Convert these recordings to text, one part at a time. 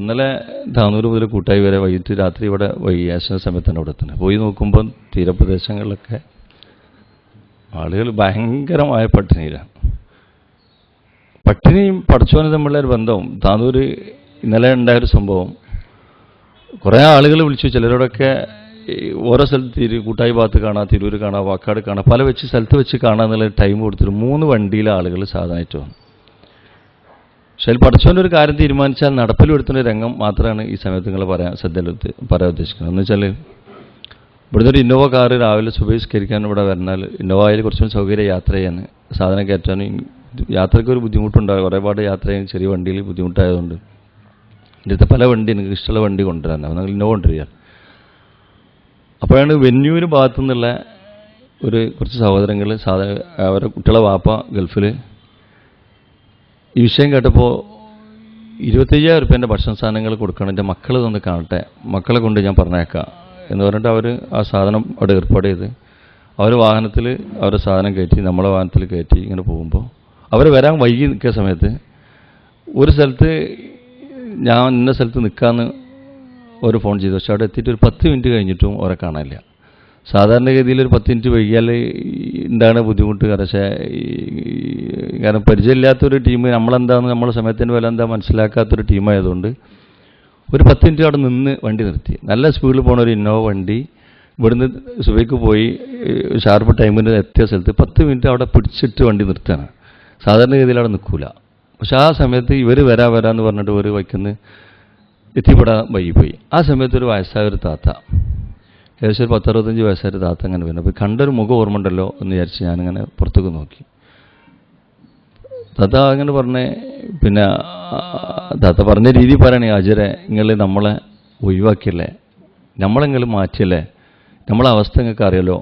ഇന്നലെ ധാനൂർ മുതൽ കൂട്ടായി വരെ വൈകിട്ട് രാത്രി ഇവിടെ വൈകിയാശന സമയത്താണ് ഇവിടെ എത്തുന്നത്. പോയി നോക്കുമ്പോൾ തീരപ്രദേശങ്ങളിലൊക്കെ ആളുകൾ ഭയങ്കരമായ പട്ടിണിയിലാണ്. പട്ടിണിയും പടച്ചോനും തമ്മിലുള്ള ഒരു ബന്ധവും താനൂർ ഇന്നലെ ഉണ്ടായൊരു സംഭവം കുറേ ആളുകൾ വിളിച്ചു. ചിലരോടൊക്കെ ഓരോ സ്ഥലത്ത് തിരു കൂട്ടായി ഭാഗത്ത് കാണാം തിരൂർ കാണാം വാക്കാട് കാണാം പല വെച്ച് സ്ഥലത്ത് വെച്ച് കാണാന്നുള്ള ടൈം കൊടുത്തിട്ട് മൂന്ന് വണ്ടിയിലെ ആളുകൾ സാധനമായിട്ട് വന്നു. പക്ഷേ പഠിച്ചുകൊണ്ട് ഒരു കാര്യം തീരുമാനിച്ചാൽ നടപ്പിൽ വരുത്തുന്ന രംഗം മാത്രമാണ് ഈ സമയത്ത് നിങ്ങൾ പറയാൻ ശ്രദ്ധയിൽ പറയാൻ ഉദ്ദേശിക്കുന്നത്. എന്ന് വെച്ചാൽ ഇവിടുന്ന് ഒരു ഇന്നോവ കാറ് രാവിലെ സുബഹിസ്കരിക്കാൻ ഇവിടെ വരുന്നാൽ ഇന്നോവയിൽ കുറച്ചും സൗകര്യം യാത്ര ചെയ്യാൻ സാധനം കയറ്റാൻ യാത്രയ്ക്ക് ഒരു ബുദ്ധിമുട്ടുണ്ടാകും കുറേപാട് യാത്ര ചെയ്യാൻ ചെറിയ വണ്ടിയിൽ ബുദ്ധിമുട്ടായതുകൊണ്ട്. ഇന്നത്തെ പല വണ്ടി എനിക്ക് ഇഷ്ടമുള്ള വണ്ടി കൊണ്ടുവരാൻ. നിങ്ങൾ ഇന്നോവ കൊണ്ടുവരിക. അപ്പോഴാണ് വെന്യൂവിന് ഭാഗത്തു നിന്നുള്ള ഒരു കുറച്ച് സഹോദരങ്ങൾ സാധാരണ അവരുടെ കുട്ടികളെ വാപ്പ ഗൾഫിൽ ഈ വിഷയം കേട്ടപ്പോൾ ഇരുപത്തയ്യായിരം റുപ്യേന്റെ ഭക്ഷണ സാധനങ്ങൾ കൊടുക്കണം എന്റെ മക്കൾ തന്നെ കാണട്ടെ മക്കളെ കൊണ്ട് ഞാൻ പറഞ്ഞേക്കാം എന്ന് പറഞ്ഞിട്ട് അവർ ആ സാധനം അവിടെ ഏർപ്പാട് ചെയ്ത് അവർ വാഹനത്തിൽ അവരുടെ സാധനം കയറ്റി നമ്മളെ വാഹനത്തിൽ കയറ്റി ഇങ്ങനെ പോകുമ്പോൾ അവർ വരാൻ വൈകി നിൽക്കുന്ന സമയത്ത് ഒരു സ്ഥലത്ത് ഞാൻ ഇന്ന സ്ഥലത്ത് നിൽക്കാമെന്ന് ഒരു ഫോൺ ചെയ്തു. പക്ഷെ അവിടെ എത്തിയിട്ട് ഒരു പത്ത് മിനിറ്റ് കഴിഞ്ഞിട്ടും അവരെ കാണാനില്ല. സാധാരണഗതിയിൽ ഒരു പത്ത് മിനിറ്റ് വൈകിയാൽ എന്താണ് ബുദ്ധിമുട്ട്? പക്ഷേ കാരണം പരിചയമില്ലാത്തൊരു ടീം നമ്മളെന്താണെന്ന് നമ്മളെ സമയത്തിന്റെ വില എന്താ മനസ്സിലാക്കാത്തൊരു ടീമായതുകൊണ്ട് ഒരു പത്ത് മിനിറ്റ് അവിടെ നിന്ന് വണ്ടി നിർത്തി. നല്ല സ്പീഡിൽ പോണ ഒരു ഇന്നോവ വണ്ടി ഇവിടുന്ന് സുബൈക്ക് പോയി ഷാർപ്പ് ടൈമിന് എത്തിയ സ്ഥലത്ത് പത്ത് മിനിറ്റ് അവിടെ പിടിച്ചിട്ട് വണ്ടി നിർത്തുകയാണ്. സാധാരണഗതിയിൽ അവിടെ നിൽക്കില്ല പക്ഷെ ആ സമയത്ത് ഇവർ വരാ വരാമെന്ന് പറഞ്ഞിട്ട് ഒരു വയ്ക്കുന്ന എത്തിപ്പെടാൻ വൈകിപ്പോയി. ആ സമയത്ത് ഒരു വയസ്സായ ഒരു താത്ത ഏകദേശം ഒരു പത്തറുപത്തഞ്ച് വയസ്സായിട്ട് താത്ത അങ്ങനെ വരുന്നു. അപ്പോൾ കണ്ടൊരു മുഖം ഓർമ്മ ഉണ്ടല്ലോ എന്ന് വിചാരിച്ച് ഞാനിങ്ങനെ പുറത്തേക്ക് നോക്കി. താത്ത അങ്ങനെ പറഞ്ഞേ പിന്നെ താത്ത പറഞ്ഞ രീതി പറയണേ അജരെ നിങ്ങൾ നമ്മളെ ഒഴിവാക്കിയല്ലേ? നമ്മളെങ്കിലും മാറ്റിയല്ലേ? നമ്മളെ അവസ്ഥ നിങ്ങൾക്ക് അറിയല്ലോ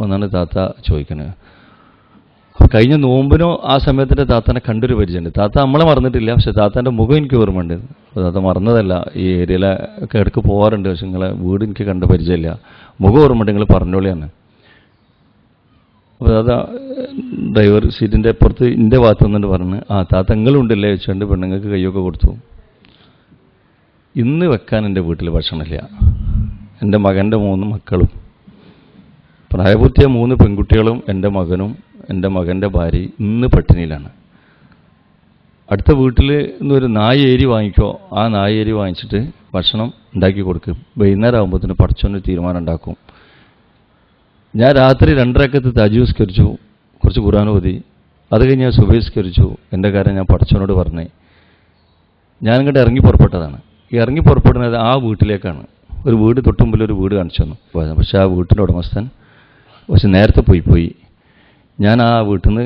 എന്നാണ് താത്ത ചോദിക്കുന്നത് കഴിഞ്ഞ നോമ്പിനോ ആ സമയത്തിന്റെ താത്തനെ കണ്ടൊരു പരിചയമുണ്ട്. താത്ത നമ്മളെ മറന്നിട്ടില്ല പക്ഷെ താത്താന്റെ മുഖം എനിക്ക് ഓർമ്മയുണ്ട്. താത്ത മറന്നതല്ല ഈ ഏരിയയിലെ ഇടയ്ക്ക് പോകാറുണ്ട് പക്ഷെ നിങ്ങളെ വീട് എനിക്ക് കണ്ട പരിചയമില്ല. മുഖം ഓർമ്മയുണ്ട് നിങ്ങൾ പറഞ്ഞോളിയാണ്. അപ്പോൾ താത്ത ഡ്രൈവർ സീറ്റിന്റെ അപ്പുറത്ത് എന്റെ ഭാഗത്ത് നിന്നിട്ട് പറഞ്ഞ് ആ താത്ത നിങ്ങളുണ്ടല്ലേ? വെച്ചുകൊണ്ട് പെണ്ണുങ്ങൾക്ക് കയ്യൊക്കെ കൊടുത്തു. ഇന്ന് വെക്കാൻ എന്റെ വീട്ടിൽ ഭക്ഷണമില്ല. എന്റെ മകന്റെ മൂന്ന് മക്കളും പ്രായപൂർത്തിയ മൂന്ന് പെൺകുട്ടികളും എന്റെ മകനും എന്റെ മകന്റെ ഭാര്യ ഇന്ന് പട്ടിണിയിലാണ്. അടുത്ത വീട്ടിൽ നിന്ന് ഒരു നായ ഏരി വാങ്ങിക്കോ. ആ നായ ഏരി വാങ്ങിച്ചിട്ട് ഭക്ഷണം ഉണ്ടാക്കി കൊടുക്കും. വൈകുന്നേരം ആകുമ്പോഴത്തേന് പടച്ചോന് തീരുമാനം ഉണ്ടാക്കും. ഞാൻ രാത്രി രണ്ടരക്കത്ത് തജൂസ്കരിച്ചു കുറച്ച് ഖുർആൻ ഓതി. അത് കഴിഞ്ഞ് ഞാൻ സുബഹിസ്കരിച്ചു എന്റെ കാര്യം ഞാൻ പഠിച്ചവനോട് പറഞ്ഞേ. ഞാൻ ഇങ്ങോട്ട് ഇറങ്ങി പുറപ്പെട്ടതാണ്. ഇറങ്ങി പുറപ്പെടുന്നത് ആ വീട്ടിലേക്കാണ്. ഒരു വീട് തൊട്ടുമ്പിൽ ഒരു വീട് കാണിച്ചു തന്നു. പക്ഷേ ആ വീട്ടിന്റെ ഉടമസ്ഥൻ പക്ഷെ നേരത്തെ പോയി പോയി. ഞാൻ ആ വീട്ടിൽ നിന്ന്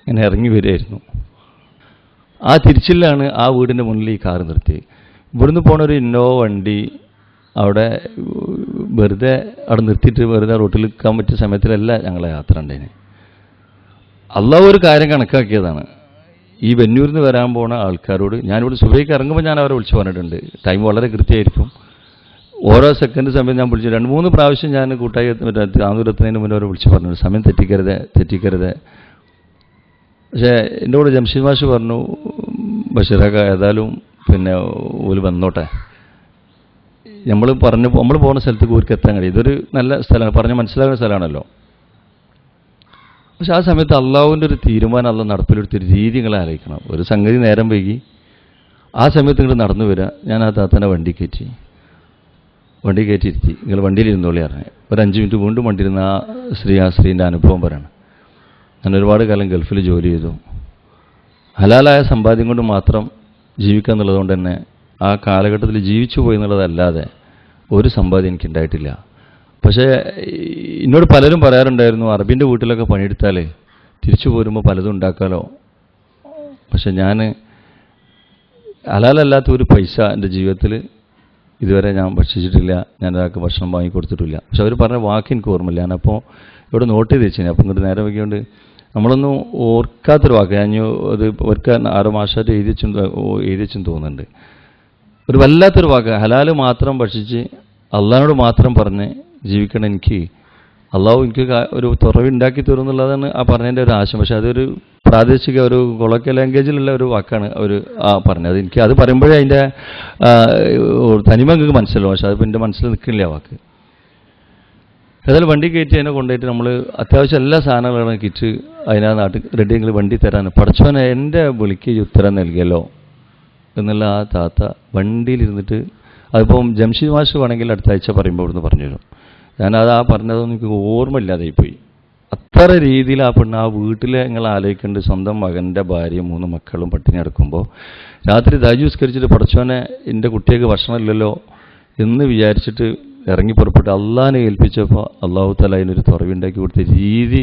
ഇങ്ങനെ ഇറങ്ങി വരികയായിരുന്നു. ആ തിരിച്ചിലാണ് ആ വീടിന്റെ മുന്നിൽ ഈ കാർ നിർത്തി ഇവിടുന്ന് പോണ ഒരു ഇന്നോവ വണ്ടി അവിടെ വെറുതെ അവിടെ നിർത്തിയിട്ട് വെറുതെ റോട്ടിൽ നിൽക്കാൻ പറ്റിയ സമയത്തിലല്ല ഞങ്ങളെ യാത്ര ഉണ്ടായിന് അള്ളാഹ് ഒരു കാര്യം കണക്കാക്കിയതാണ്. ഈ വെന്നൂരിൽ നിന്ന് വരാൻ പോണ ആൾക്കാരോട് ഞാനിവിടെ സുബൈക്ക് ഇറങ്ങുമ്പോൾ ഞാൻ അവരെ വിളിച്ചു പറഞ്ഞിട്ടുണ്ട്. ടൈം വളരെ കൃത്യമായിരിക്കും. ഓരോ സെക്കൻഡ് സമയം ഞാൻ വിളിച്ചു. രണ്ട് മൂന്ന് പ്രാവശ്യം ഞാൻ കൂട്ടായി താന്നൂരെത്തുന്നതിന് മുന്നേ അവരെ വിളിച്ച് പറഞ്ഞു. സമയം തെറ്റിക്കരുത് തെറ്റിക്കരുത്. പക്ഷേ എന്റെ കൂടെ ജംഷീദ് മാഷ് പറഞ്ഞു ബഷീറക്ക ഏതായാലും പിന്നെ ഒരു വന്നോട്ടെ. നമ്മൾ പറഞ്ഞു നമ്മൾ പോകുന്ന സ്ഥലത്ത് ഊർക്ക് എത്താൻ കഴിയും. ഇതൊരു നല്ല സ്ഥലമാണ്. പറഞ്ഞ് മനസ്സിലാകുന്ന സ്ഥലമാണല്ലോ. പക്ഷെ ആ സമയത്ത് അള്ളാഹുവിന്റെ ഒരു തീരുമാനം അല്ല നടപ്പിലെടുത്തൊരു രീതി നിങ്ങൾ ആലോചിക്കണം ഒരു സംഗതി നേരം വൈകി. ആ സമയത്ത് നിങ്ങൾ നടന്നു വരിക ഞാൻ ആ താത്തനെ വണ്ടി കയറ്റി. വണ്ടി കയറ്റിയിരുത്തി. നിങ്ങൾ വണ്ടിയിലിരുന്നോളി അറിഞ്ഞു ഒരു അഞ്ച് മിനിറ്റ് വീണ്ടും വണ്ടിയിരുന്ന ആ സ്ത്രീ ആ സ്ത്രീന്റെ അനുഭവം പറയണം. ഞാൻ ഒരുപാട് കാലം ഗൾഫിൽ ജോലി ചെയ്തു. ഹലാലായ സമ്പാദ്യം കൊണ്ട് മാത്രം ജീവിക്കുക എന്നുള്ളതുകൊണ്ട് തന്നെ ആ കാലഘട്ടത്തിൽ ജീവിച്ചു പോയി എന്നുള്ളതല്ലാതെ ഒരു സമ്പാദ്യം എനിക്കുണ്ടായിട്ടില്ല പക്ഷേ എന്നോട് പലരും പറയാറുണ്ടായിരുന്നു അറബിന്റെ വീട്ടിലൊക്കെ പണിയെടുത്താലേ തിരിച്ചു പോരുമ്പോൾ പലതും ഉണ്ടാക്കാലോ. പക്ഷെ ഞാൻ ഹലാലല്ലാത്ത ഒരു പൈസ എന്റെ ജീവിതത്തിൽ ഇതുവരെ ഞാൻ ഭക്ഷിച്ചിട്ടില്ല ഞാൻ ഒരാൾക്ക് ഭക്ഷണം വാങ്ങി കൊടുത്തിട്ടില്ല. പക്ഷെ അവർ പറഞ്ഞ വാക്ക് എനിക്ക് ഓർമ്മയില്ല. ഞാനപ്പോൾ ഇവിടെ നോട്ട് ചെയ്ത് വെച്ചു അപ്പം ഇങ്ങോട്ട് നേരെ വയ്ക്കൊണ്ട് നമ്മളൊന്നും ഓർക്കാത്തൊരു വാക്ക്. ഞാൻ അത് ഓർക്കാൻ ആറ് മാസമായിട്ട് എഴുതി വെച്ചും എഴുതി വെച്ചും തോന്നുന്നുണ്ട്. ഒരു വല്ലാത്തൊരു വാക്ക്. ഹലാൽ മാത്രം ഭക്ഷിച്ച് അള്ളഹാനോട് മാത്രം പറഞ്ഞ് ജീവിക്കണം എനിക്ക് അള്ളാഹു എനിക്ക് ഒരു തുറവ് ഉണ്ടാക്കി തരും എന്നുള്ളതാണ് ആ പറഞ്ഞതിന്റെ ഒരു ആശയം. പക്ഷെ അതൊരു പ്രാദേശിക ഒരു കൊളോക്കിയ ലാംഗ്വേജിലുള്ള ഒരു വാക്കാണ് അവർ ആ പറഞ്ഞത്. എനിക്ക് അത് പറയുമ്പോഴേ അതിന്റെ തനിമ എനിക്ക് മനസ്സിലാവും. പക്ഷെ അതിപ്പോൾ എന്റെ മനസ്സിൽ നിൽക്കില്ല ആ വാക്ക്. ഏതായാലും വണ്ടി കയറ്റി അതിനെ കൊണ്ടുപോയിട്ട് നമ്മൾ അത്യാവശ്യം എല്ലാ സാധനങ്ങളും കിറ്റ് അതിനാ നാട്ടിൽ റെഡി എങ്കിൽ വണ്ടി തരാൻ പഠിച്ചവനെ എന്റെ വിളിക്ക് ഉത്തരം നൽകിയല്ലോ എന്നുള്ള ആ താത്ത വണ്ടിയിലിരുന്നിട്ട് അതിപ്പം ജംഷീദ് മാഷ് വേണമെങ്കിൽ അടുത്ത ആഴ്ച പറയുമ്പോൾ ഇവിടുന്ന് പറഞ്ഞു തരും ഞാനത് ആ പറഞ്ഞതൊന്നും എനിക്ക് ഓർമ്മയില്ലാതായി പോയി അത്ര രീതിയിൽ ആ പെണ്ണ് ആ വീട്ടിൽ നിങ്ങൾ ആലോചിക്കേണ്ട സ്വന്തം മകന്റെ ഭാര്യയും മൂന്ന് മക്കളും പട്ടിണി കിടക്കുമ്പോൾ രാത്രി ദാജുസ്കരിച്ചിട്ട് പഠിച്ചോനെ എന്റെ കുട്ടിയൊക്കെ ഭക്ഷണമില്ലല്ലോ എന്ന് വിചാരിച്ചിട്ട് ഇറങ്ങി പുറപ്പെട്ട് അള്ളാഹിനെ ഏൽപ്പിച്ചപ്പോൾ അള്ളാഹു തല അതിനൊരു തുറവുണ്ടാക്കി കൊടുത്ത രീതി